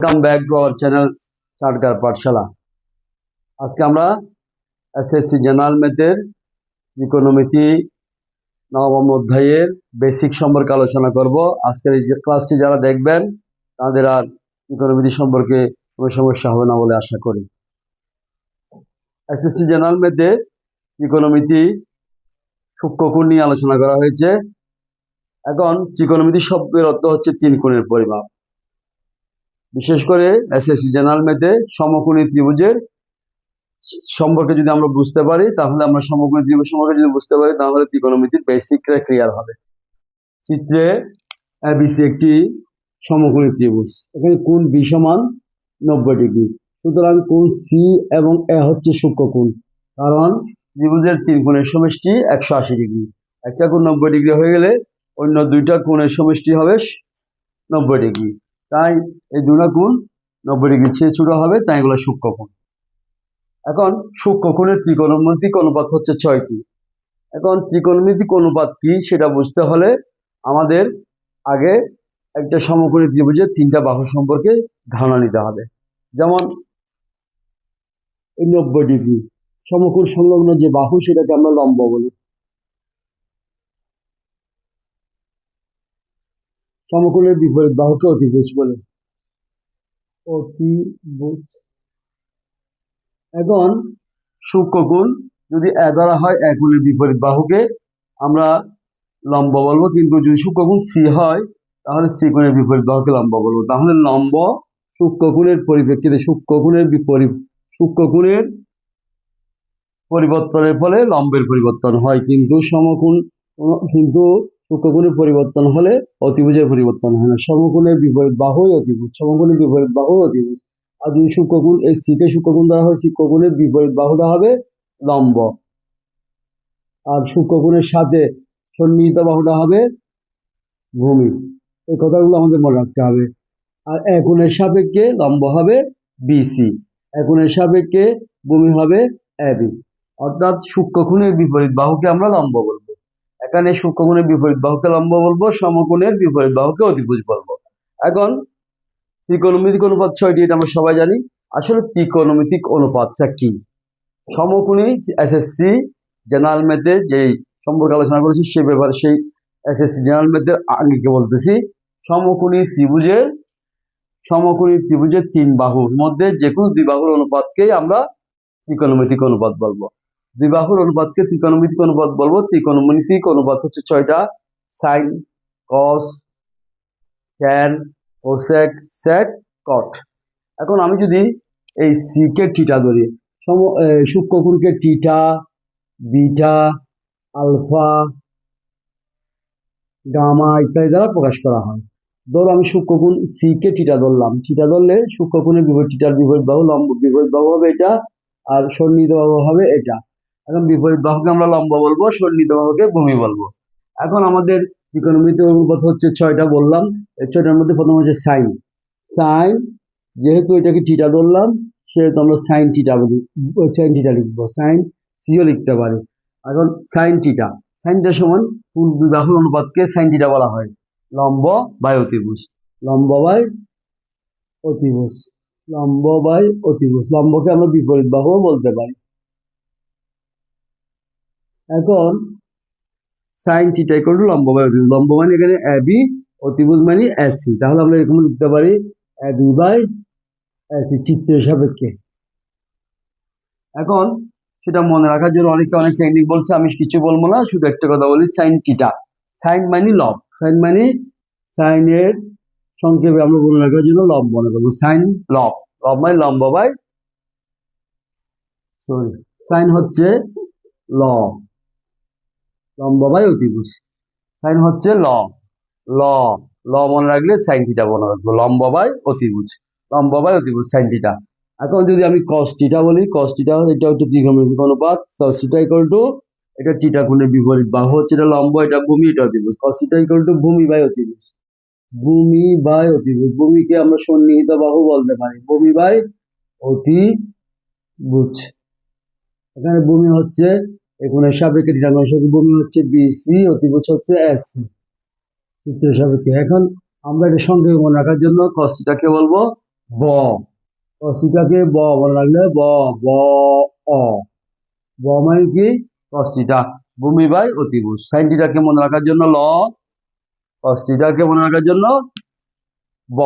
Come back to our channel Chatgar Pathshala আজকে আমরা SSC general ম্যাথের ইকোনমিতি নবম অধ্যায়ের বেসিক সম্পর্কে আলোচনা করব। আজকের এই ক্লাসটি যারা দেখবেন, তাদের আর ইকোনমিতি সম্পর্কে কোনো সমস্যা হবে না বলে আশা করি। এসএসসি জেনারেল ম্যাথে ইকোনমিতি সূক্ষ্মকোণ নিয়ে আলোচনা করা হয়েছে। এখন ত্রিকোণমিতি শব্দের অর্থ হচ্ছে তিন কোণের পরিমাপ। বিশেষ করে এসএসসি জেনারেল ম্যাথে সমকোণী ত্রিভুজের সম্পর্কে যদি আমরা বুঝতে পারি, তাহলে আমরা সমকোণী ত্রিভুজ সম্পর্কে যদি বুঝতে পারি, তাহলে ত্রিকোণমিতির বেসিকটা ক্লিয়ার হবে। চিত্রে এবিসি একটি সমকোণী ত্রিভুজ। এখানে কোণ বি সমান নব্বই ডিগ্রি। সুতরাং কোণ সি এবং এ হচ্ছে সূক্ষ্মকোণ কারণ ত্রিভুজের তিন কোণের সমষ্টি একশো আশি ডিগ্রি। একটা কোণ নব্বই ডিগ্রি হয়ে গেলে অন্য দুইটা কোণের সমষ্টি হবে নব্বই ডিগ্রি। তাই এই দুটা কোণ নব্বই ডিগ্রি চেয়ে ছোট হবে, তাই এগুলো সূক্ষ্মকোণ এখন সূক্ষ্মকোণের ত্রিকোণমিতিক অনুপাত হচ্ছে ছয়টি। এখন ত্রিকোণমিতিক অনুপাত কি সেটা বুঝতে হলে আমাদের আগে একটা সমকোণী ত্রিভুজের তিনটা বাহু সম্পর্কে ধারণা নিতে হবে। যেমন এই নব্বই ডিগ্রি সমকোণ সংলগ্ন যে বাহু সেটাকে আমরা লম্ব বলি। সমকোণের বিপরীত বাহুকে অতিভুজ বলে। অতিভুজ এখন সূক্ষ্মকোণ যদি এ ধরা হয় এক কোণের বিপরীত বাহুকে আমরা লম্ব বলব কিন্তু যদি সূক্ষ্মকোণ সি হয় তাহলে সি কোণের বিপরীত বাহুকে লম্ব বলব। তাহলে লম্ব সূক্ষ্মকোণের পরিপ্রেক্ষিতে সূক্ষ্মকোণের বিপরীত সূক্ষ্মকোণের পরিবর্তনের ফলে লম্বের পরিবর্তন হয়। কিন্তু সমকোণ কিন্তু সূক্ষ্মকোণের পরিবর্তন হলে অতিভুজের পরিবর্তন হয় না। সমকোণের বিপরীত বাহুই অতিভুজ, সমকোণের বিপরীত বাহু অতিভুজ। আর যদি সূক্ষ্মকোণ এই সিকে সূক্ষ্মকোণ দেওয়া হয়, সূক্ষ্মকোণের বিপরীত বাহুটা হবে লম্ব। আর সূক্ষ্মকোণের সাথে সন্নিহিত বাহুটা হবে ভূমি। এই কথাগুলো আমাদের মনে রাখতে হবে। আর একনের সাপেক্ষে লম্ব হবে বিসি একনের সাপেক্ষে ভূমি হবে এবি অর্থাৎ সূক্ষ্মকোণের বিপরীত বাহুকে আমরা লম্ব বলব। এখানে সূক্ষ্মকোণের বিপরীত বাহুকে লম্ব বলব সমকোণের বিপরীত বাহুকে অতিভুজ বলব। এখন ত্রিকোণমিতিক অনুপাত ছয়টি, এটা আমরা সবাই জানি। আসলে ত্রিকোণমিতিক অনুপাতটা কি? সমকোণী এসএসসি জেনারেল ম্যাথে যে সম্পর্কে আলোচনা করেছি, সে ব্যাপারে সেই এসএসসি জেনারেল ম্যাথের আঙ্গিকে বলতেছি। সমকোণী ত্রিভুজের সমকোণী ত্রিভুজের তিন বাহুর মধ্যে যে কোনো দুই বাহুর অনুপাতকেই আমরা ত্রিকোণমিতিক অনুপাত বলব। দুই বাহুর অনুপাতকে ত্রিকোণমিতিক অনুপাত বলব? ত্রিকোণমিতিক অনুপাত হচ্ছে ছয়টা। Sine, cos tan cosec sec cot এখন আমি যদি এই সিকে টিটা ধরি, সম সূক্ষ্মকোণকে টিটা বিটা আলফা গামা ইত্যাদি দ্বারা প্রকাশ করা হয়। ধরো আমি সূক্ষ্মকোণ সিকে টিটা ধরলাম। টিটা ধরলে সূক্ষ্মকোণের বিপরীত টিটার বিপরীত বাহু, লম্ব বিপরীত বাহু হবে এটা, আর সন্নিহিত বাহু হবে এটা। এখন বিপরীত বাহুকে আমরা লম্বা বলব, সন্নিহিত বাহুকে ভূমি বলব। এখন আমাদের ত্রিকোণমিতিক অনুপাত হচ্ছে ছয়টা বললাম। এই ছয়টার মধ্যে প্রথম হচ্ছে সাইন সাইন যেহেতু এটাকে টিটা ধরলাম, সেহেতু আমরা সাইন টিটা সাইন টিটা লিখব। সাইন সিও লিখতে পারি। এখন সাইন টিটা সাইনটা সমান ফুল বিবাহুর অনুপাতকে সাইন টিটা বলা হয়? লম্ব বাই অতিভুজ। লম্ব বাই অতিভুজ। লম্ব বাই অতিভুজ। লম্বকে আমরা বিপরীত বাহুও বলতে পারি। এখন সাইন থিটা ইকুয়াল টু লম্ব বাই অতিভুজ লম্ব মানে এখানে এবি অতিভুজ মানে এসি তাহলে আমরা এরকম লিখতে পারি এবি বাই এসি চিত্রের সাপেক্ষে। এখন সেটা মনে রাখার জন্য অনেকে অনেক টেকনিক বলছে, আমি কিছু বলব না, শুধু একটা কথা বলি সাইন টিটা সাইন মানে লব। সাইন মানে সাইনের সংক্ষেপে আমরা মনে রাখার জন্য লব মনে করব। সাইন লব। লব মানে লম্ব বাই সরি সাইন হচ্ছে ল লম্ব বাই অতিভুজ। সাইন হচ্ছে ল। ল ল মনে রাখলে সাইন থিটা মনে রাখব। লম্ব বাই অতিভুজ। লম্ব বাই অতিভুজ সাইন থিটা এখন যদি আমি কস থিটা বলি কস থিটা এটা হচ্ছে ত্রিকোণমিতিক অনুপাত। কস থিটা ইকুয়াল টু এটা থিটা কোণের বিপরীত বাহু হচ্ছে এটা লম্ব, এটা ভূমি, এটা অতিভুজ। কস থিটা ইকুয়াল টু ভূমি বাই অতিভুজ। ভূমি বাই অতিভুজ। ভূমিকে আমরা সন্নিহিত বাহু বলতে পারি। ভূমি বাই অতিভুজ। এখানে ভূমি হচ্ছে এখানে থিটাকোণের সাপেক্ষে ভূমি হচ্ছে বিসি অতিভুজ হচ্ছে এসি চিত্র সাপেক্ষে। এখন আমরা এটা সঙ্গে মনে রাখার জন্য কসটাকে বলব ব। কস্তিটাকে ব মনে রাখলে ব ব, অ। ব মানে কি? কস্তিটা। ভূমি বাই অতিভুজ সাইনটিটাকে মনে রাখার জন্য ল। কস্তিটাকে মনে রাখার জন্য ব।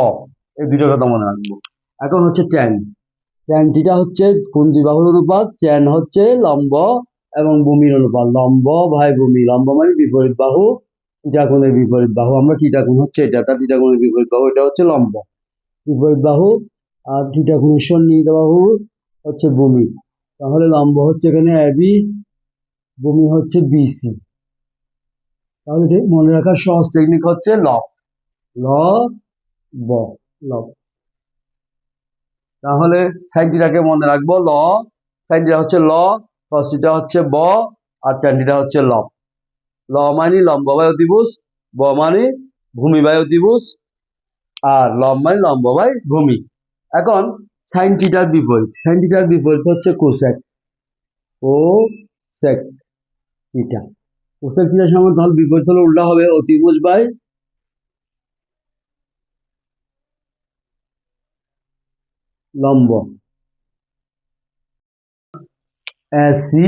এই দুটো কথা মনে রাখব। এখন হচ্ছে ট্যান ট্যানটিটা হচ্ছে কোন বাহুর অনুপাত? ট্যান হচ্ছে লম্ব এবং ভূমির অনুপাত লম্ব ভাই ভূমি, লম্ব মানে বিপরীত বাহু টিটাকোণের বিপরীত বাহু। আমরা টিটাকোণ হচ্ছে এটা, তার টিটাকোণের বিপরীত বাহু এটা হচ্ছে লম্ব। বিপরীত বাহু আর টিটাকোণের সন্নিহিত বাহু হচ্ছে ভূমি। তাহলে লম্ব হচ্ছে এখানে এবি ভূমি হচ্ছে বিসি তাহলে মনে রাখার সহজ টেকনিক হচ্ছে লব ল, ব, ল। তাহলে সাইনটিটাকে মনে রাখব, ল সাইনটিটা হচ্ছে ল কসটিটা হচ্ছে ব, আর ট্যান্টিটা হচ্ছে লব ল মানে লম্ব দিবস ব মানে ভূমি বাই অতিভুজ আর লব মানে লম্ব বাই ভূমি এখন সাইন টিটার বিপরীত সাইন টিটার বিপরীত হচ্ছে কোসেক ও সেক টিটা কোসেক টিটার সময় তাহলে বিপরীত হলে উল্টা হবে অতিভুজ বাই লম্ব। এসি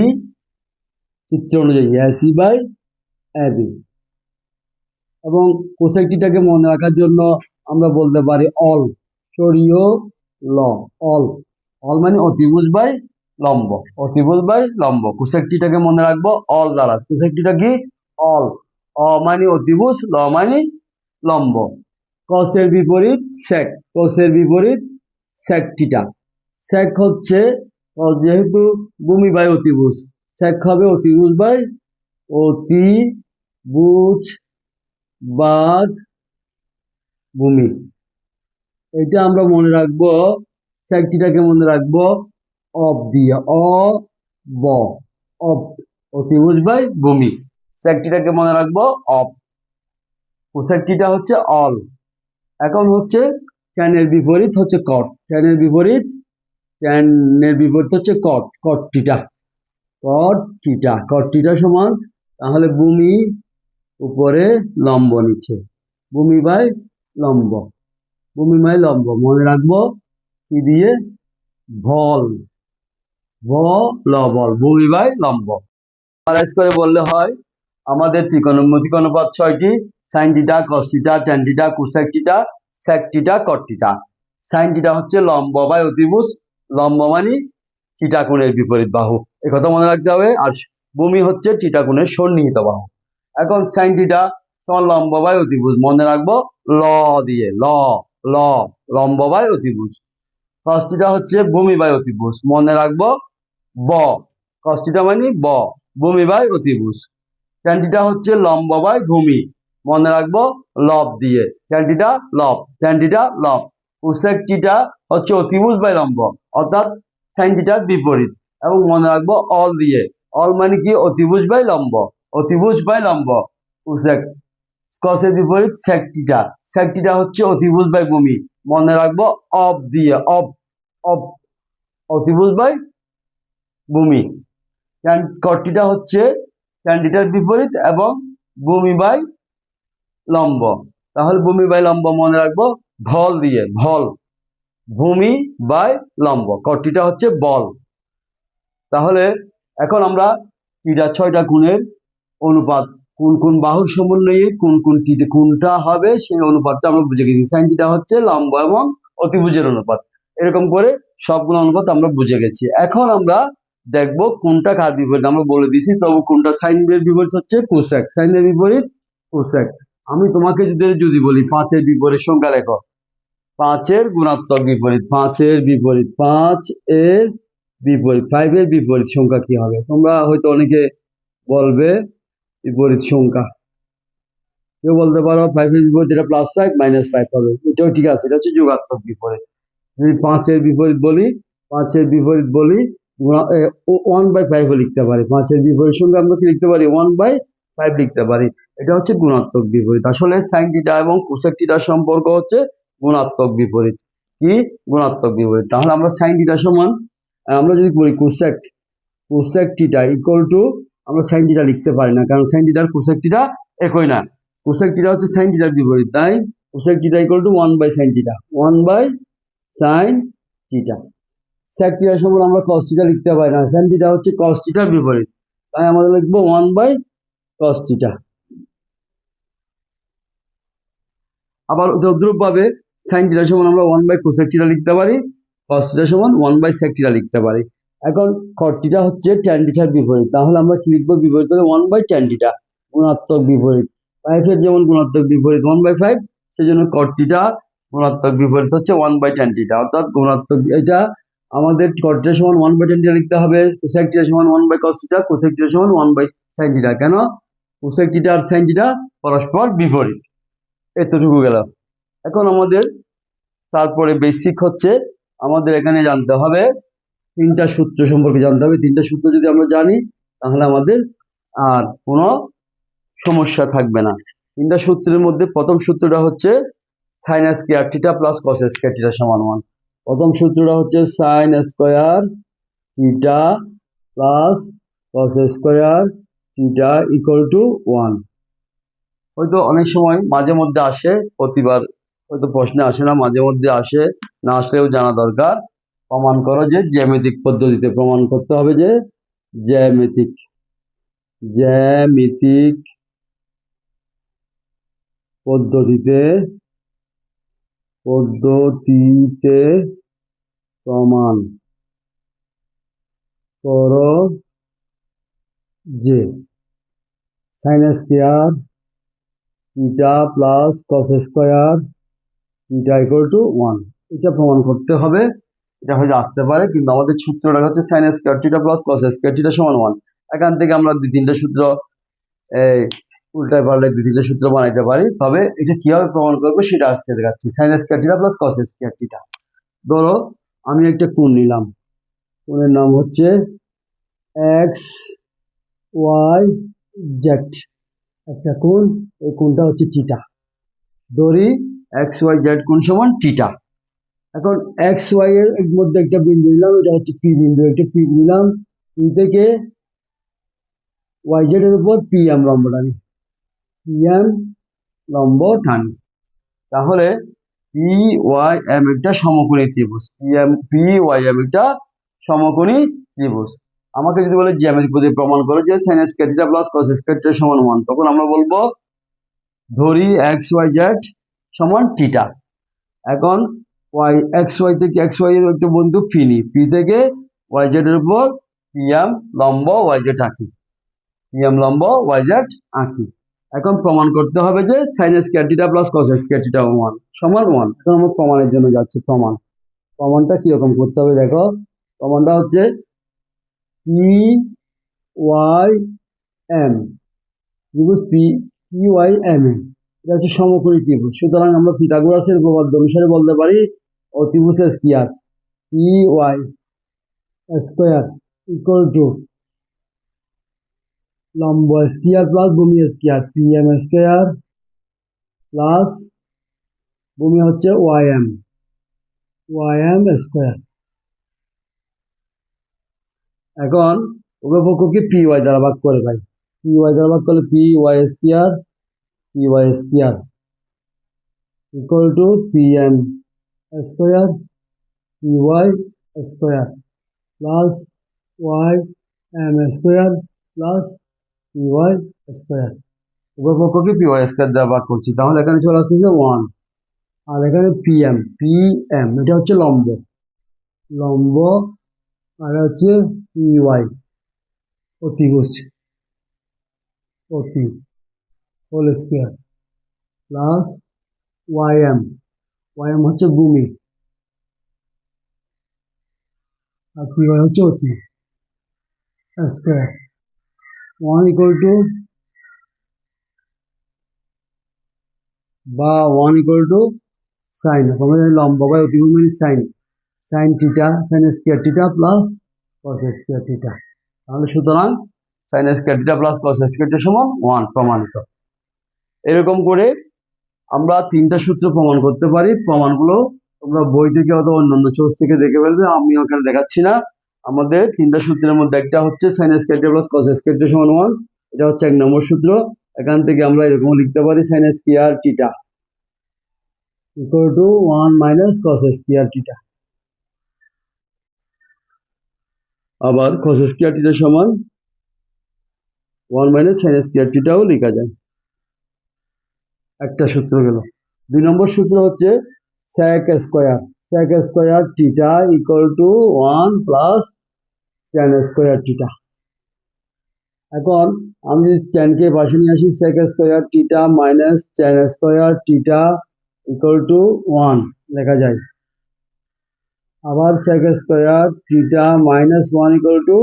চিত্র অনুযায়ী এসি বাই এবি এবং কোসেকটিটাকে মনে রাখার জন্য আমরা বলতে পারি অল সরিয় ল, অল। অল মানে অতিভুজ বাই লম্ব, অতিভুজ বাই লম্ব। কোসেকটিটাকে মনে রাখব অল দ্বারা। কোসেকটিটা কি? অল। অ মানে অতিভুজ, ল মানে লম্ব। কসের বিপরীত সেক, কসের বিপরীত সেকটিটা। সেক হচ্ছে যেহেতু ভূমি বাই অতিভুজ সেক হবে অতিভুজ বাই অতিভুজ বাঘ ভূমি এটা আমরা মনে রাখব সেকটিটাকে মনে রাখব অব দিয়ে অ ব অব অতিভুজ বাই ভূমি সেকটিটাকে মনে রাখব অব সেকটিটা হচ্ছে অল এখন হচ্ছে ট্যানের বিপরীত হচ্ছে কট ট্যানের বিপরীত ট্যানের বিপরীত হচ্ছে কট কটটিটা কটটিটা কটটিটা সমান তাহলে ভূমি উপরে লম্ব নিচে, ভূমি বাই লম্ব, ভূমি বাই লম্ব, মনে রাখব কি দিয়ে? ভল ভ ল বল ভূমি বাই লম্ব। সামারাইজ করে বললে হয়, আমাদের ত্রিকোণমিতিক অনুপাত ছয়টি sine theta cos theta tan theta cosec theta sec theta cot theta theta হচ্ছে লম্ব বাই অতিভুজ লম্ব মানে টিটাকোণের বিপরীত বাহু। এ কথা মনে রাখতে হবে, আর ভূমি হচ্ছে টিটাকোণের সন্নিহিত বাহু। এখন সাইন টিটা তোমার লম্ব বাই অতিভুজ, মনে রাখব ল দিয়ে, ল ল, লম্ব বাই অতিভুজ। কস্টিটা হচ্ছে ভূমি বাই অতিভুজ, মনে রাখব ব। কস্টিটা মানে ব, ভূমি বাই অতিভুজ। ট্যান্টিটা হচ্ছে লম্ব বাই ভূমি, মনে রাখব লব দিয়ে। ট্যান্টিটা লব ট্যান্টিটা লব। উসেকটিটা হচ্ছে অতিভুজ বাই লম্ব অর্থাৎ সাইনটিটার বিপরীত, এবং মনে রাখব অল দিয়ে। অল মানে কি? অতিভুজ বাই লম্ব অতিভুজ বাই লম্ব উসেক কসের বিপরীত সেকটিটা সেকটিটা হচ্ছে অতিভুজ বাই ভূমি। মনে রাখব অব দিয়ে অব অব অতিভুজ বাই ভূমি। কটিটা হচ্ছে ক্যান্ডিটার বিপরীত এবং ভূমি বাই লম্ব। তাহলে ভূমি বাই লম্ব মনে রাখব ভল দিয়ে, ভল। ভূমি বাই লম্ব। কটিটা হচ্ছে বল। তাহলে এখন আমরা টিটা ছয়টা গুণের অনুপাত, কোন কোন বাহুর সমন্বয়ে কোন কোন টিতে কোনটা হবে সেই অনুপাতটা আমরা বুঝে গেছি। সাইন টিটা হচ্ছে লম্ব এবং অতিভুজের অনুপাত। এরকম করে সবগুলো অনুপাত আমরা বুঝে গেছি। এখন আমরা দেখব কোনটা কার বিপরীত। আমরা বলে দিছি তবু কোনটা সাইন সাইনের বিপরীত হচ্ছে কোসেক সাইনের বিপরীত কোসেক আমি তোমাকে যদি যদি বলি, পাঁচের বিপরীত সংখ্যা লেখো। পাঁচের গুণাত্মক বিপরীত, পাঁচের বিপরীত, পাঁচ এর বিপরীত ফাইভের বিপরীত সংখ্যা কি হবে? তোমরা হয়তো অনেকে বলবে বিপরীত সংখ্যা। কেউ বলতে পারো ফাইভের বিপরীত এটা প্লাস ফাইভ মাইনাস ফাইভ হবে। এটাও ঠিক আছে, এটা হচ্ছে যোগাত্মক বিপরীত। যদি পাঁচের বিপরীত বলি, পাঁচের বিপরীত বলি ওয়ান বাই ফাইভও লিখতে পারি। পাঁচের বিপরীত সঙ্গে আমরা কি লিখতে পারি? ওয়ান বাই ফাইভ লিখতে পারি। এটা হচ্ছে গুণাত্মক বিপরীত। আসলে সাইন টিটা এবং কোসেক টিটার সম্পর্ক হচ্ছে গুণাত্মক বিপরীত। কি? গুণাত্মক বিপরীত। তাহলে আমরা সাইন টিটা সমান আমরা যদি বলি cosec cosec theta equal to আমরা সাইন টিটা লিখতে পারি না, কারণ সাইন টিটার কোসেক টিটা একই না। কোসেক টিটা হচ্ছে সাইন টিটার বিপরীত, তাই? Cosec theta equal to one by sine theta one by sine theta sec theta সমান আমরা cos থিটা লিখতে পারি না সাইন থিটা হচ্ছে cos থিটার বিপরীত। তাই আমাদের লিখব ওয়ান বাই cos টিটা আবার তদ্রুপ ভাবে সাইন থিটা সমান আমরা ওয়ান বাই কোসেক থিটা লিখতে পারি, cos থিটা সমান ওয়ান বাই sec থিটা লিখতে পারি। এখন থিটা হচ্ছে tan থিটার বিপরীত, তাহলে আমরা কি লিখব বিপরীত হলে ওয়ান বাই tan থিটা গুণাত্মক বিপরীত। ফাইভের যেমন গুণাত্মক বিপরীত ওয়ান বাই ফাইভ সেজন্য cot থিটা গুণাত্মক বিপরীত হচ্ছে ওয়ান বাই থিটা অর্থাৎ গুণাত্মক এটা আমাদের থিটা সমান ওয়ান বাই থিটা লিখতে হবে কোসেক থিটা সমান one by cos theta cosec theta সমান ওয়ান বাই থিটা কেন? কোসেক থিটা আর থিটা পরস্পর বিপরীত। এতটুকু গেল। এখন আমাদের, তারপরে বেসিক হচ্ছে আমাদের এখানে জানতে হবে, তিনটা সূত্র সম্পর্কে জানতে হবে। তিনটা সূত্র যদি আমরা জানি, তাহলে আমাদের আর কোনো সমস্যা থাকবে না। তিনটা সূত্রের মধ্যে প্রথম সূত্রটা হচ্ছে sine square theta plus cos square theta সমান ওয়ান প্রথম সূত্রটা হচ্ছে sine square theta plus cos square theta equal to one হয়তো অনেক সময় মাঝে মধ্যে আসে, প্রতিবার হয়তো প্রশ্নে আসে না, মাঝে মধ্যে আসে, না আসলেও জানা দরকার। প্রমাণ করো যে জ্যামিতিক পদ্ধতিতে প্রমাণ করতে হবে যে জ্যামিতিক জ্যামিতিক পদ্ধতিতে পদ্ধতিতে প্রমাণ করো যে sine square theta plus cos square theta equal to one এটা প্রমাণ করতে হবে। এটা হয়তো আসতে পারে, কিন্তু আমাদের সূত্রটা হচ্ছে sine square theta plus cos square theta সমান ওয়ান এখান থেকে আমরা দুই তিনটা সূত্র, এই, উল্টায় পারলে দুই তিনটা সূত্র বানাইতে পারি। তবে এটা কীভাবে প্রমাণ করব সেটা আজকে দেখাচ্ছি। Sine square theta plus cos square theta ধরো, আমি একটা কোণ নিলাম। কোণের নাম হচ্ছে এক্স ওয়াই জেড একটা কোণ, এই কোণটা হচ্ছে টিটা ধরি এক্স ওয়াই জেড কোন সমান টিটা এখন এক্স ওয়াই এর মধ্যে একটা বিন্দু নিলাম, এটা হচ্ছে পি বিন্দু। একটা পি নিলাম পি থেকে ওয়াই জেড এর উপর পি এম লম্ব টানি। পি এম লম্ব টানি। তাহলে পি ওয়াই এম একটা সমকোণী ত্রিভুজ। P M P Y M একটা সমকোণী ত্রিভুজ। আমাকে যদি বলে জ্যামিতিক পদ্ধতি প্রমাণ করো যে sine square theta plus cos square সমান ওয়ান তখন আমরা বলব ধরি এক্স ওয়াই জেড সমান টিটা এখন ওয়াই এক্স ওয়াই থেকে এক্স ওয়াই এর একটা বন্ধু পি নি পি থেকে ওয়াই জেড এর উপর পি এম লম্ব ওয়াই জেড আঁকি। পি এম লম্ব ওয়াই জেড আঁকি। এখন প্রমাণ করতে হবে যে sine square theta plus cos square theta one সমান ওয়ান এখন আমরা প্রমাণের জন্য যাচ্ছি প্রমাণ। প্রমাণটা কীরকম করতে হবে দেখো। প্রমাণটা হচ্ছে পি ওয়াই এম ত্রিভুজ P P Y M M এটা হচ্ছে সমকোণী ত্রিভুজ। সুতরাং আমরা পিথাগোরাসের উপপাদ্য অনুসারে বলতে পারি অতিভুজ square P Y square equal to লম্ব স্কয়ার প্লাস ভূমি square P M square plus ভূমি হচ্ছে Y M Y M square এখন উভয় পক্ষকে পি ওয়াই দ্বারা ভাগ করে পাই পি ওয়াই দ্বারা ভাগ করলে P Y square P Y square equal to P M square P Y square plus Y M square plus P Y square উভয় পি ওয়াই স্কয়ার দ্বারা ভাগ করছি। তাহলে এখানে চলে আসছে যে ওয়ান আর এখানে পি এম পি এম এটা হচ্ছে লম্ব। লম্ব, আর হচ্ছে পি ওয়াই অতিভুজ অতি। Whole square plus Y M Y M হচ্ছে ভূমি। আর পি ওয়াই হচ্ছে অতি। স্কোয়ার ওয়ান ইকুয়াল টু বা ওয়ান ইকুয়াল টু সাইন আমরা জানি লম্ব বাই অতিভুজ মানে sine sine theta sine square theta plus cos square theta তাহলে সুতরাং sine square theta plus cos square theta সমান ওয়ান প্রমাণিত। এরকম করে আমরা তিনটা সূত্র প্রমাণ করতে পারি। প্রমাণগুলো তোমরা বই থেকে অথবা অন্যান্য সোর্স থেকে দেখে ফেলবে। আমি ওখানে দেখাচ্ছি না। আমাদের তিনটা সূত্রের মধ্যে একটা হচ্ছে sine square plus cos square সমান ওয়ান এটা হচ্ছে এক নম্বর সূত্র। এখান থেকে আমরা এরকম লিখতে পারি sine square theta equal to. One minus square theta আবার কস স্কোয়ার টিটা সমান ওয়ান মাইনাস সাইন স্কোয়ার টিটাও লেখা যায়। একটা সূত্র গেল। দুই নম্বর সূত্র হচ্ছে sec square sec square theta equal to one plus tan square theta এখন আমি যদি টেনকে পাশে নিয়ে আসি sec square theta minus tan square theta equal to one লেখা যায়। আবার sec square theta minus one equal to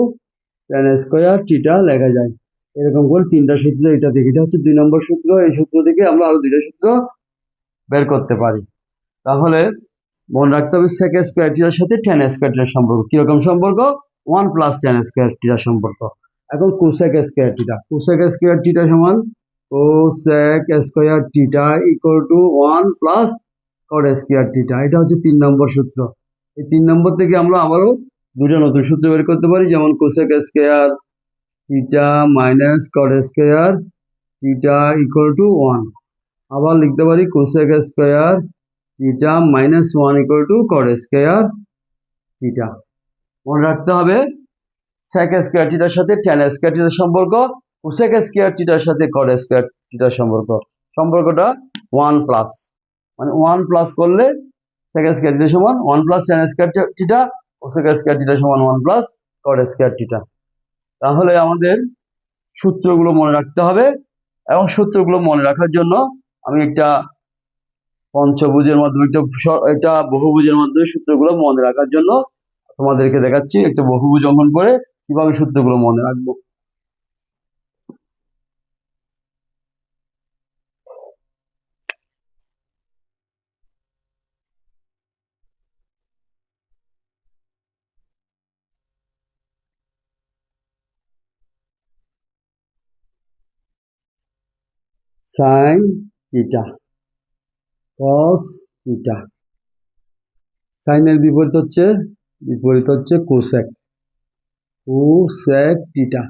tan square theta লেখা যায়। এরকম করে তিনটা সূত্র এটা থেকে এটা হচ্ছে দুই নম্বর সূত্র। এই সূত্র থেকে আমরা আরও দুইটা সূত্র বের করতে পারি। তাহলে মনে রাখতে হবে সেক স্কোয়ার টিটার সাথে টেন স্কোয়ার টিটার সম্পর্ক। কীরকম সম্পর্ক? ওয়ান প্লাস টেন স্কোয়ার টিটার সম্পর্ক। এখন cosec square theta cosec square theta সমান cosec square theta equal to one plus cot square theta এটা হচ্ছে তিন নম্বর সূত্র। এই তিন নম্বর থেকে আমরা আবারও দুটো নতুন সূত্র বের করতে পারি। যেমন cosec square theta minus cot square theta equal to one আবার লিখতে পারি cosec square theta minus one equal to cot square theta মনে রাখতে হবে সেক স্কোয়ার থিটার সাথে টেন স্কোয়ার থিটার সম্পর্ক কোসেক স্কোয়ার থিটার সাথে কট স্কোয়ার থিটার সম্পর্ক। সম্পর্কটা ওয়ান প্লাস মানে ওয়ান প্লাস করলে সেক স্কোয়ার থিটা সমান one plus tan square theta cosec square theta সমান one plus cot square theta তাহলে আমাদের সূত্রগুলো মনে রাখতে হবে এবং সূত্রগুলো মনে রাখার জন্য আমি একটা পঞ্চভুজের মাধ্যমে একটা একটা বহুভুজের মাধ্যমে সূত্রগুলো মনে রাখার জন্য তোমাদেরকে দেখাচ্ছি, একটা বহুভুজ অঙ্কন করে কীভাবে সূত্রগুলো মনে রাখব। সাইন থিটা কস থিটা সাইনের বিপরীত হচ্ছে বিপরীত হচ্ছে কোসেক কোসেক থিটা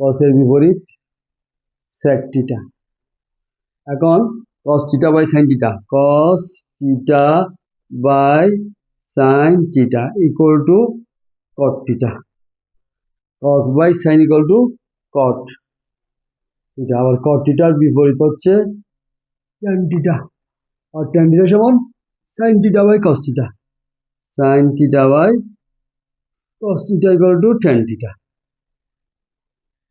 কসের বিপরীত সেক থিটা এখন cos theta by sine theta cos theta by sine theta equal to cot theta cos by sine equal to cot theta আবার কট থিটার বিপরীত হচ্ছে ট্যান থিটা আর ট্যান থিটা সমান sine theta by cos theta sine theta by cos theta equal to tan theta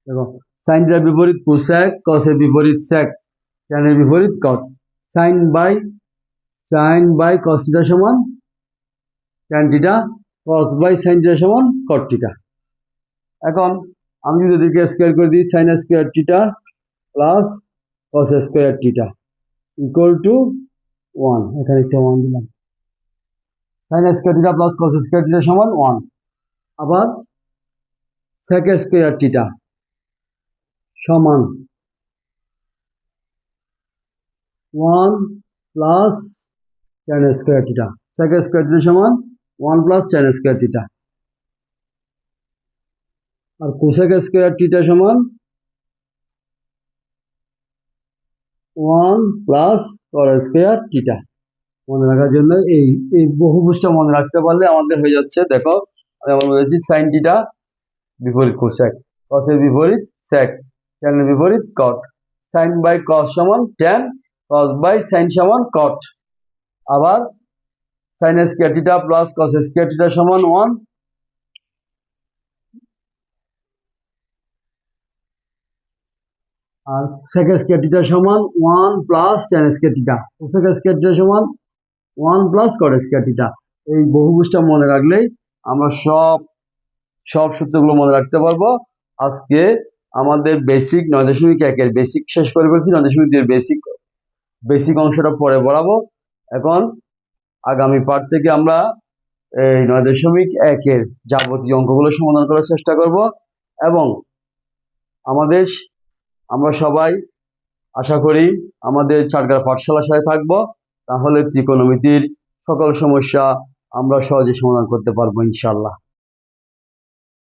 দেখো sine থিটার বিপরীত cosec কসের বিপরীত সেক ট্যানের বিপরীত cot sine by sine by cos theta সমান tan theta cos by sine theta সমান কট এখন আমি যদি এদিকে স্কোয়ার করে দিই sine square theta plus cos square theta equal to one এখানে একটা ওয়ান দিলাম। Sine square theta plus cos square theta সমান ওয়ান আবার সেক স্কোয়ার থিটা সমান one plus tan square theta sec square theta সমান one plus tan square theta আর cosec square theta সমান one plus cot square theta মনে রাখার জন্য এই এই বহুভুজটা মনে রাখতে পারলে আমাদের হয়ে যাচ্ছে, দেখো, আমি আমার বলেছি সাইন থিটা বিপরীত কোসেক কসের বিপরীত স্যাক ট্যানের বিপরীত কট সাইন বাই কস সমান ট্যান কস বাই সাইন সমান কট আবার sine square theta plus cos square theta সমান ওয়ান আর সেক স্কোয়ার থিটা সমান one plus tan square theta cosec square theta সমান one plus cot square theta এই বহুভুজটা মনে রাখলেই আমরা সব সব সূত্রগুলো মনে রাখতে পারব। আজকে আমাদের বেসিক নয় দশমিক একের বেসিক শেষ করে ফেলছি, নয় দশমিক দুই বেসিক বেসিক অংশটা পরে পড়াবো এখন আগামী পাঠ থেকে আমরা এই নয় দশমিক একের যাবতীয় অঙ্কগুলো সমাধান করার চেষ্টা করব। এবং আমাদের আমরা সবাই আশা করি আমাদের চারগার পাঠশালার সাথে থাকব। তাহলে ত্রিকোণমিতির সকল সমস্যা আমরা সহজে সমাধান করতে পারব ইনশাল্লাহ